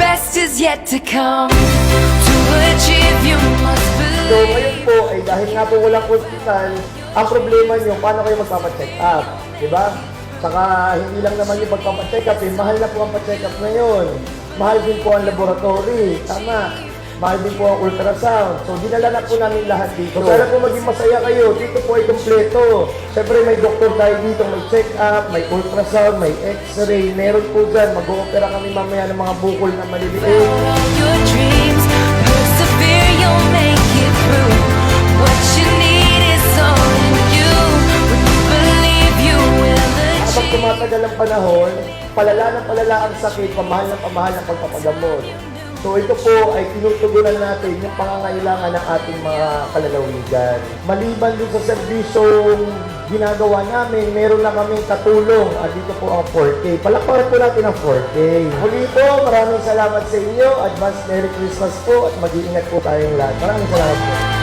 best is yet to come. To achieve, you must So believe. ngayon po, ay dahil nga po walang hospital, ang problema nyo, paano kayo magpapacheck up? Di ba? Saka hindi lang naman yung pagpapacheck up, eh, mahal na po ang pa-check up ngayon. Mahal din po ang laboratory, tama. Mahal din po ang ultrasound. So dinala na po namin lahat dito. So, sana po maging masaya kayo. Dito po ay kompleto. Siyempre may doktor tayo dito, may check up, may ultrasound, may x-ray. Meron po dyan. Mag-oopera kami mamaya ng mga bukol na maliliit. Habang tumatagal ang panahon, palala na palala ang sakit, pamahal na pamahal ang pagpapagamot. So ito po ay tinutugunan natin yung pangangailangan ng ating mga kalalawigan. Maliban dun sa serbisyong ginagawa namin, meron na kaming katulong. At dito po ang 4K. Palakpakan po natin ang 4K. Muli po, maraming salamat sa inyo. Advance Merry Christmas po at mag-iingat po tayong lahat. Maraming salamat po.